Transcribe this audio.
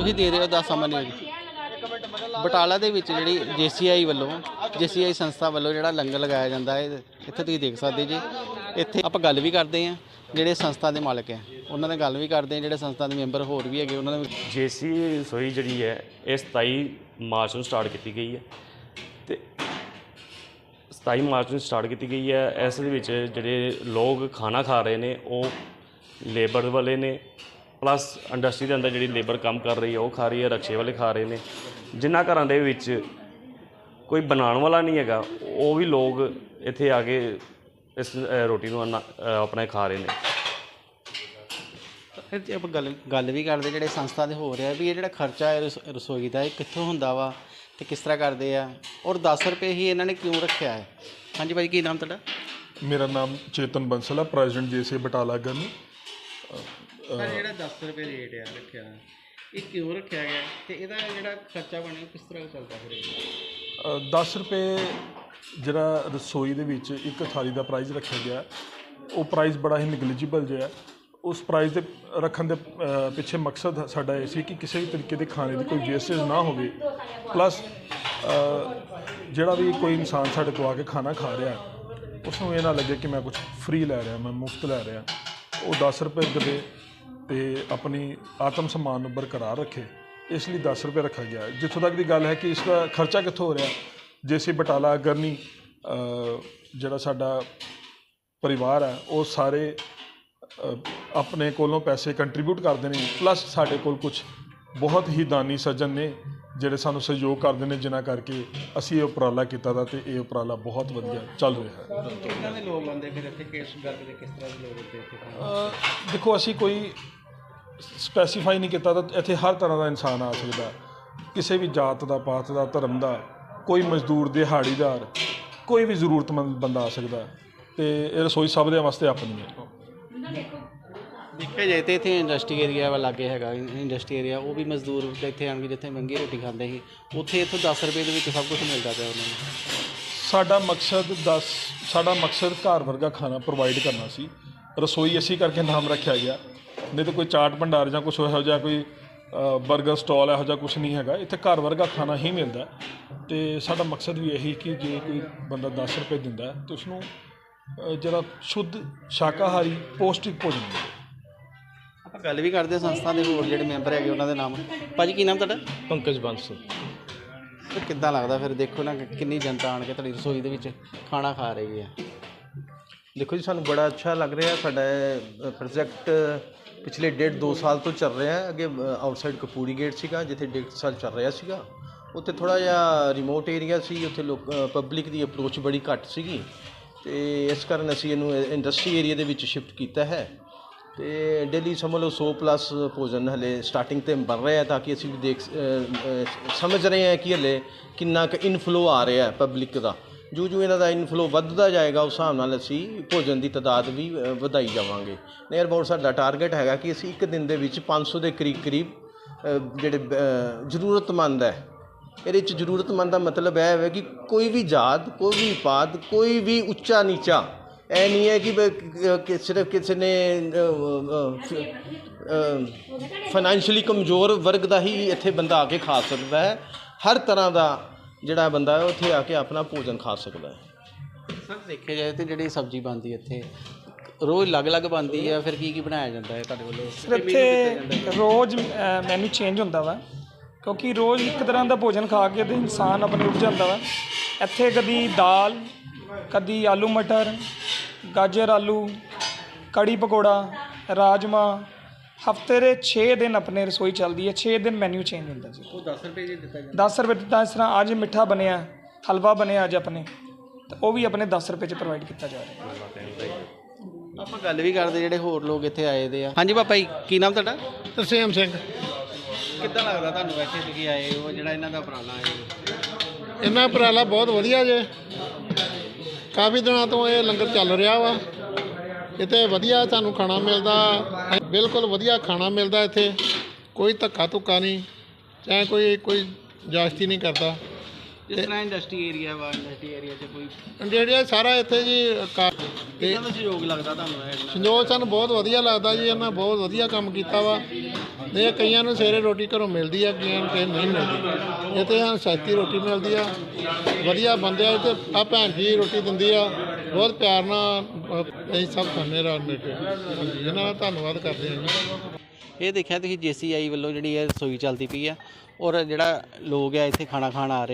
ਤੁਸੀਂ ਦੇ ਰਹੇ ਹੋ ਦਾ ਸਮਾਂ ਨਹੀਂ ਬਟਾਲਾ ਦੇ ਵਿੱਚ ਜਿਹੜੀ ਜੀਸੀਆਈ ਵੱਲੋਂ, ਜੀਸੀਆਈ ਸੰਸਥਾ ਵੱਲੋਂ ਜਿਹੜਾ ਲੰਗਰ ਲਗਾਇਆ ਜਾਂਦਾ ਹੈ, ਇੱਥੇ ਤੁਸੀਂ ਦੇਖ ਸਕਦੇ ਜੀ। ਇੱਥੇ ਆਪਾਂ ਗੱਲ ਵੀ ਕਰਦੇ ਹਾਂ, ਜਿਹੜੇ ਸੰਸਥਾ ਦੇ ਮਾਲਕ ਹੈ। ਉਹਨਾਂ ਨਾਲ ਗੱਲ ਵੀ ਕਰਦੇ ਹਾਂ, ਜਿਹੜੇ ਸੰਸਥਾ ਦੇ ਮੈਂਬਰ ਹੋਰ ਵੀ ਹੈਗੇ, ਉਹਨਾਂ ਨਾਲ ਵੀ ਜੇਸੀ ਰਸੋਈ ਜਿਹੜੀ ਹੈ, ਇਹ 27 ਮਾਰਚ ਨੂੰ ਸਟਾਰਟ ਕੀਤੀ ਗਈ ਹੈ। ਤੇ 27 ਮਾਰਚ ਨੂੰ ਸਟਾਰਟ ਕੀਤੀ ਗਈ ਹੈ, ਇਸ ਦੇ ਵਿੱਚ ਜਿਹੜੇ ਲੋਕ ਖਾਣਾ ਖਾ ਰਹੇ ਨੇ, ਉਹ ਲੇਬਰ ਵਾਲੇ ਨੇ ਪਲੱਸ ਇੰਡਸਟਰੀ ਦੇ ਅੰਦਰ ਜਿਹੜੀ ਲੇਬਰ ਕੰਮ ਕਰ ਰਹੀ ਹੈ ਉਹ ਖਾ ਰਹੀ ਹੈ ਰਕਸ਼ੇ ਵਾਲੇ ਖਾ ਰਹੇ ਨੇ। ਜਿਨ੍ਹਾਂ ਘਰਾਂ ਦੇ ਵਿੱਚ ਕੋਈ ਬਣਾਉਣ ਵਾਲਾ ਨਹੀਂ ਹੈਗਾ ਉਹ ਵੀ ਲੋਕ ਇੱਥੇ ਆ ਕੇ ਇਸ ਰੋਟੀ ਨੂੰ ਆਪਣਾ ਖਾ ਰਹੇ ਨੇ। ਫਿਰ ਜੇ ਆਪਾਂ ਗੱਲ ਗੱਲ ਵੀ ਕਰਦੇ ਜਿਹੜੇ ਸੰਸਥਾ ਦੇ ਹੋ ਰਿਹਾ ਵੀ ਇਹ ਜਿਹੜਾ ਖਰਚਾ ਹੈ ਰਸ- ਰਸੋਈ ਦਾ ਇਹ ਕਿੱਥੋਂ ਹੁੰਦਾ ਵਾ ਤੇ ਕਿਸ ਤਰ੍ਹਾਂ ਕਰਦੇ ਆ? ਔਰ 10 ਰੁਪਏ ਹੀ ਇਹਨਾਂ ਨੇ ਕਿਉਂ ਰੱਖਿਆ ਹੈ? ਹਾਂਜੀ ਭਾਈ ਕੀ ਨਾਮ ਤੁਹਾਡਾ? ਮੇਰਾ ਨਾਮ ਚੇਤਨ ਬੰਸਲ ਹੈ ਪ੍ਰੈਜ਼ੀਡੈਂਟ ਜੇਸੇ ਬਟਾਲਾ ਗਨ ਸਰ ਜਿਹੜਾ 10 ਰੁਪਏ ਰੇਟ ਆ ਰੱਖਿਆ ਇਹ ਕਿਉਂ ਰੱਖਿਆ ਗਿਆ? ਤੇ ਇਹਦਾ ਜਿਹੜਾ ਖਰਚਾ ਬਣਿਆ ਕਿਸ ਤਰ੍ਹਾਂ ਚੱਲਦਾ ਫਿਰ ਇਹ? 10 ਰੁਪਏ ਜਿਹੜਾ ਰਸੋਈ ਦੇ ਵਿੱਚ ਇੱਕ ਥਾਲੀ ਦਾ ਪ੍ਰਾਈਸ ਰੱਖਿਆ ਗਿਆ ਉਹ ਪ੍ਰਾਈਸ ਬੜਾ ਹੀ ਨਿਗਲੀਜੀਬਲ ਜਿਹਾ ਹੈ। ਉਸ ਪ੍ਰਾਈਸ ਦੇ ਰੱਖਣ ਦੇ ਅ, ਪਿੱਛੇ ਮਕਸਦ ਸਾਡਾ ਇਹ ਸੀ ਕਿ ਕਿਸੇ ਵੀ ਤਰੀਕੇ ਦੇ ਖਾਣੇ ਦੀ ਕੋਈ ਵੇਸਟੇਜ ਨਾ ਹੋਵੇ। ਪਲੱਸ ਜਿਹੜਾ ਵੀ ਕੋਈ ਇਨਸਾਨ ਸਾਡੇ ਤੋਂ ਆ ਕੇ ਖਾਣਾ ਖਾ ਰਿਹਾ ਉਸ ਨੂੰ ਇਹ ਨਾ ਲੱਗੇ ਕਿ ਮੈਂ ਕੁਝ ਫ੍ਰੀ ਲੈ ਰਿਹਾ ਮੈਂ ਮੁਫਤ ਲੈ ਰਿਹਾ। ਉਹ 10 ਰੁਪਏ ਦੇਵੇ ਤੇ ਆਪਣੀ ਆਤਮ ਸਨਮਾਨ ਨੂੰ ਬਰਕਰਾਰ ਰੱਖੇ। ਇਸ ਲਈ 10 ਰੁਪਏ ਰੱਖਿਆ ਗਿਆ। ਹੈ। ਜਿੱਥੋਂ ਤੱਕ ਦੀ ਗੱਲ ਹੈ ਕਿ ਇਸ ਦਾ ਖਰਚਾ ਕਿੱਥੋਂ ਹੋ ਰਿਹਾ? ਜੇਸੀ ਬਟਾਲਾ ਗਰਨੀ ਅ, ਜਿਹੜਾ ਸਾਡਾ ਪਰਿਵਾਰ ਹੈ ਉਹ ਸਾਰੇ ਅ, ਆਪਣੇ ਕੋਲੋਂ ਪੈਸੇ ਕੰਟਰੀਬਿਊਟ ਕਰਦੇ ਨੇ। ਪਲੱਸ ਸਾਡੇ ਕੋਲ ਕੁਝ ਬਹੁਤ ਹੀ ਦਾਨੀ ਸੱਜਣ ਨੇ ਜਿਹੜੇ ਸਾਨੂੰ ਸਹਿਯੋਗ ਕਰਦੇ ਨੇ ਜਿਨ੍ਹਾਂ ਕਰਕੇ ਅਸੀਂ ਇਹ ਉਪਰਾਲਾ ਕੀਤਾ ਦਾ ਤੇ ਇਹ ਉਪਰਾਲਾ ਬਹੁਤ ਵਧੀਆ ਚੱਲ ਰਿਹਾ ਹੈ। ਕਿੰਨਾਂ ਦੇ ਲੋਕ ਆਉਂਦੇ ਫਿਰ ਇੱਥੇ ਕਿਸ ਗੱਲ ਦੇ ਕਿਸ ਤਰ੍ਹਾਂ ਦੇ ਲੋਕ ਇੱਥੇ? ਦੇਖੋ ਅਸੀਂ ਕੋਈ ਸਪੈਸੀਫਾਈ ਨਹੀਂ ਕੀਤਾ ਤਾਂ ਇੱਥੇ ਹਰ ਤਰ੍ਹਾਂ ਦਾ ਇਨਸਾਨ ਆ ਸਕਦਾ ਕਿਸੇ ਵੀ ਜਾਤ ਦਾ ਪਾਤ ਦਾ ਧਰਮ ਦਾ ਕੋਈ ਮਜ਼ਦੂਰ ਦਿਹਾੜੀਦਾਰ ਕੋਈ ਵੀ ਜ਼ਰੂਰਤਮੰਦ ਬੰਦਾ ਆ ਸਕਦਾ ਤੇ ਇਹ ਰਸੋਈ ਸਭ ਦੇ ਵਾਸਤੇ ਆਪਣੀ ਹੈ। ਦੇਖਿਆ ਜਾਏ ਤੇ ਇੱਥੇ ਇੰਡਸਟਰੀ ਏਰੀਆ ਵਾ ਲਾਗੇ ਹੈਗਾ ਇੰਡਸਟਰੀ ਏਰੀਆ ਉਹ ਵੀ ਮਜ਼ਦੂਰ ਇੱਥੇ ਆਣ ਕੇ ਜਿੱਥੇ ਮਹਿੰਗੀ ਰੋਟੀ ਖਾਂਦੇ ਸੀ। ਉੱਥੇ ਇੱਥੋਂ 10 ਰੁਪਏ ਦੇ ਵਿੱਚ ਸਭ ਕੁਝ ਮਿਲਦਾ ਪਿਆ ਉਹਨਾਂ ਨੂੰ। ਸਾਡਾ ਮਕਸਦ 10 ਸਾਡਾ ਮਕਸਦ ਘਰ ਵਰਗਾ ਖਾਣਾ ਪ੍ਰੋਵਾਈਡ ਕਰਨਾ ਸੀ। ਰਸੋਈ ਅਸੀਂ ਕਰਕੇ ਨਾਮ ਰੱਖਿਆ ਗਿਆ। ਨਹੀਂ ਤਾਂ ਕੋਈ ਚਾਟ ਭੰਡਾਰ ਜਾਂ ਕੁਝ ਇਹੋ ਜਿਹਾ ਕੋਈ 버ਗਰ ਸਟਾਲ ਇਹੋ ਜਿਹਾ ਕੁਝ ਨਹੀਂ ਹੈਗਾ। ਇੱਥੇ ਘਰ ਵਰਗਾ ਖਾਣਾ ਹੀ ਮਿਲਦਾ ਤੇ ਸਾਡਾ ਮਕਸਦ ਵੀ ਇਹੀ ਕਿ ਜੇ ਕੋਈ ਬੰਦਾ 10 ਰੁਪਏ ਦਿੰਦਾ ਤਾਂ ਉਸ ਨੂੰ ਜਿਹੜਾ ਸ਼ੁੱਧ ਸ਼ਾਕਾਹਾਰੀ ਪੌਸ਼ਟਿਕ ਭੋਜਨ ਮਿਲੇ। ਆਪਾਂ ਗੱਲ ਵੀ ਕਰਦੇ ਹਾਂ ਸੰਸਥਾ ਦੇ ਹੋਰ ਜਿਹੜੇ ਮੈਂਬਰ ਹੈਗੇ ਉਹਨਾਂ ਦੇ ਨਾਮ। ਭਾਜੀ ਕੀ ਨਾਮ ਤੁਹਾਡਾ? ਪੰਕਜ ਬੰਸ। ਤੇ ਕਿੱਦਾਂ ਲੱਗਦਾ? ਫਿਰ ਦੇਖੋ ਨਾ ਕਿੰਨੀ ਜਨਤਾ ਆਣ ਕੇ ਤੁਹਾਡੀ ਰਸੋਈ ਦੇ ਵਿੱਚ ਖਾਣਾ ਖਾ ਰਹੀ ਹੈ। ਦੇਖੋ ਜੀ ਸਾਨੂੰ ਬੜਾ ਅੱਛਾ ਲੱਗ ਰਿਹਾ ਸਾਡਾ ਪ੍ਰੋਜੈਕਟ ਪਿਛਲੇ ਡੇਢ ਦੋ ਸਾਲ ਤੋਂ ਚੱਲ ਰਿਹਾ ਹੈ। ਅੱਗੇ ਆਊਟਸਾਈਡ ਕਪੂਰੀ ਗੇਟ ਸੀਗਾ, ਜਿੱਥੇ ਡੇਢ ਸਾਲ ਚੱਲ ਰਿਹਾ ਸੀਗਾ। ਉੱਥੇ ਥੋੜ੍ਹਾ ਜਿਹਾ ਰਿਮੋਟ ਏਰੀਆ ਸੀ, ਉੱਥੇ ਲੋਕ ਪਬਲਿਕ ਦੀ ਅਪਰੋਚ ਬੜੀ ਘੱਟ ਸੀਗੀ। ਅਤੇ ਇਸ ਕਾਰਨ ਅਸੀਂ ਇਹਨੂੰ ਇੰਡਸਟਰੀ ਏਰੀਆ ਦੇ ਵਿੱਚ ਸ਼ਿਫਟ ਕੀਤਾ ਹੈ। ਤੇ ਡੇਲੀ ਸਮਝ ਲਓ 100 ਪਲੱਸ ਭੋਜਨ ਹਲੇ ਸਟਾਰਟਿੰਗ ਤੇ ਬਣ ਰਿਹਾ ਤਾਂ ਕਿ ਅਸੀਂ ਵੀ ਦੇਖ ਸਮਝ ਰਹੇ ਹਾਂ ਕਿ ਹਲੇ ਕਿੰਨਾ ਕੁ ਇਨਫਲੋ ਆ ਰਿਹਾ ਹੈ ਪਬਲਿਕ ਦਾ। ਜੋ ਜੋ ਇਹਨਾਂ ਦਾ ਇਨਫਲੋ ਵੱਧਦਾ ਜਾਏਗਾ ਉਸ ਹਿਸਾਬ ਨਾਲ ਅਸੀਂ ਭੋਜਨ ਦੀ ਤਾਦਾਦ ਵੀ ਅ, ਵਧਾਈ ਜਾਵਾਂਗੇ। ਨੀਅਰ ਅਬਾਊਟ ਸਾਡਾ ਟਾਰਗੇਟ ਹੈਗਾ ਕਿ ਅਸੀਂ ਇੱਕ ਦਿਨ ਦੇ ਵਿੱਚ 500 ਦੇ ਕਰੀਬ ਕਰੀਬ ਜਿਹੜੇ ਜ਼ਰੂਰਤਮੰਦ ਹੈ। ਇਹਦੇ ਚ ਜ਼ਰੂਰਤਮੰਦ ਦਾ ਮਤਲਬ ਇਹ ਹੈ ਕਿ ਕੋਈ ਵੀ ਜਾਤ ਕੋਈ ਵੀ ਪਾਤ ਕੋਈ ਵੀ ਉੱਚਾ ਨੀਚਾ ਇਹ ਨਹੀਂ ਹੈ ਕਿ ਸਿਰਫ ਕਿਸੇ ਨੇ ਫਾਈਨੈਂਸ਼ੀਅਲੀ ਕਮਜ਼ੋਰ ਵਰਗ ਦਾ ਹੀ ਇੱਥੇ ਬੰਦਾ ਆ ਕੇ ਖਾ ਸਕਦਾ ਹੈ। ਹਰ ਤਰ੍ਹਾਂ ਦਾ ਜਿਹੜਾ ਬੰਦਾ ਹੈ ਉੱਥੇ ਆ ਕੇ ਆਪਣਾ ਭੋਜਨ ਖਾ ਸਕਦਾ ਹੈ। ਸਰ ਦੇਖਿਆ ਜਾਏ ਤੇ ਜਿਹੜੀ ਸਬਜ਼ੀ ਬਣਦੀ ਇੱਥੇ ਰੋਜ਼ ਅਲੱਗ-ਅਲੱਗ ਬਣਦੀ ਹੈ ਫਿਰ ਕੀ ਕੀ ਬਣਾਇਆ ਜਾਂਦਾ ਹੈ ਤੁਹਾਡੇ ਵੱਲੋਂ? ਸਰ ਇੱਥੇ ਰੋਜ਼ ਮੈਨੂ ਚੇਂਜ ਹੁੰਦਾ ਵਾ ਕਿਉਂਕਿ ਰੋਜ਼ ਇੱਕ ਤਰ੍ਹਾਂ ਦਾ ਭੋਜਨ ਖਾ ਕੇ ਤੇ ਇਨਸਾਨ ਆਪਣੇ ਉੱਠ ਜਾਂਦਾ ਵਾ। ਇੱਥੇ ਕਦੀ ਦਾਲ ਕਦੀ ਆਲੂ ਮਟਰ ਗਾਜਰ ਆਲੂ ਕੜੀ ਪਕੌੜਾ ਰਾਜਮਾ ਹਫ਼ਤੇ ਦੇ 6 ਦਿਨ ਆਪਣੇ ਰਸੋਈ ਚੱਲਦੀ ਹੈ 6 ਦਿਨ ਮੈਨੂ ਚੇਂਜ ਹੁੰਦਾ ਜੀ। ਉਹ 10 ਰੁਪਏ ਦੇ ਦਿੱਤਾ ਜਾਂਦਾ। 10 ਰੁਪਏ ਦਿੱਤਾ ਇਸ ਤਰ੍ਹਾਂ ਅੱਜ ਮਿੱਠਾ ਬਣਿਆ ਹਲਵਾ ਬਣਿਆ ਅੱਜ ਆਪਣੇ ਤੇ ਉਹ ਵੀ ਆਪਣੇ 10 ਰੁਪਏ ਚ ਪ੍ਰੋਵਾਈਡ ਕੀਤਾ ਜਾ ਰਿਹਾ। ਹੈ ਆਪਾਂ ਗੱਲ ਵੀ ਕਰਦੇ ਜਿਹੜੇ ਹੋਰ ਲੋਕ ਇੱਥੇ ਆਏ ਦੇ ਆ। ਹਾਂਜੀ ਪਾਪਾ ਜੀ ਕੀ ਨਾਮ ਤੁਹਾਡਾ? ਤਰਸੇਮ ਸਿੰਘ। ਕਿੱਦਾਂ ਲੱਗਦਾ ਤੁਹਾਨੂੰ ਇੱਥੇ ਤੁਸੀਂ ਆਏ ਹੋ ਜਿਹੜਾ ਇਹਨਾਂ ਦਾ ਉਪਰਾਲਾ ਹੈ? ਇਹਨਾਂ ਉਪਰਾਲਾ ਬਹੁਤ ਵਧੀਆ ਜੇ। ਕਾਫੀ ਦਿਨਾਂ ਤੋਂ ਇਹ ਲੰਗਰ ਚੱਲ ਰਿਹਾ ਵਾ। ਇੱਥੇ ਵਧੀਆ ਸਾਨੂੰ ਖਾਣਾ ਮਿਲਦਾ। ਬਿਲਕੁਲ ਵਧੀਆ ਖਾਣਾ ਮਿਲਦਾ ਇੱਥੇ। ਕੋਈ ਧੱਕਾ ਧੁੱਕਾ ਨਹੀਂ ਚਾਹੇ ਕੋਈ ਕੋਈ ਜਾਸਤੀ ਨਹੀਂ ਕਰਦਾ। ਤਰ੍ਹਾਂ ਇੰਡਸਟਰੀ ਏਰੀਆ ਵਾ ਇੰਡਸਟਰੀ ਏਰੀਆ 'ਚ ਕੋਈ ਜਿਹੜੇ ਸਾਰਾ ਇੱਥੇ ਜੀ ਕਾ- ਤੇ ਕਿੰਨਾ ਦਾ ਸਹਿਯੋਗ ਲੱਗਦਾ ਤੁਹਾਨੂੰ ਇਹ ਇੰਨਾ? ਸੰਜੋਗ ਸਾਨੂੰ ਬਹੁਤ ਵਧੀਆ ਲੱਗਦਾ ਜੀ ਇਹਨਾਂ ਬਹੁਤ ਵਧੀਆ ਕੰਮ ਕੀਤਾ ਵਾ। ਇਹ ਕਈਆਂ ਨੂੰ ਸਵੇਰੇ ਰੋਟੀ ਘਰੋਂ ਮਿਲਦੀ ਆ ਕਈਆਂ ਨੂੰ ਨੂੰ ਨਹੀਂ ਮਿਲਦੀ। ਇੱਥੇ ਸਾਨੂੰ ਸਸਤੀ ਰੋਟੀ ਮਿਲਦੀ ਆ। ਵਧੀਆ ਬੰਦੇ ਆ ਤੇ ਆ ਭੈਣ ਜੀ ਰੋਟੀ ਦਿੰਦੀ ਆ। ਬਹੁਤ ਪਿਆਰ ਨਾਲ ਅਸੀਂ ਸਭ ਖਾਂਦੇ ਰਲ ਮਿਲ ਕੇ। ਇਹਨਾਂ ਦਾ ਧੰਨਵਾਦ ਕਰਦੇ ਹਾਂ ਜੀ। ਇਹ ਦੇਖਿਆ ਤੁਸੀਂ ਜੀਸੀਆਈ ਵੱਲੋਂ ਜਿਹੜੀ ਹੈ ਰਸੋਈ ਚੱਲਦੀ ਪਈ ਆ ਔਰ ਜਿਹੜਾ ਲੋਕ ਆ ਇੱਥੇ ਖਾਣਾ ਖਾਣ ਆ ਰਹੇ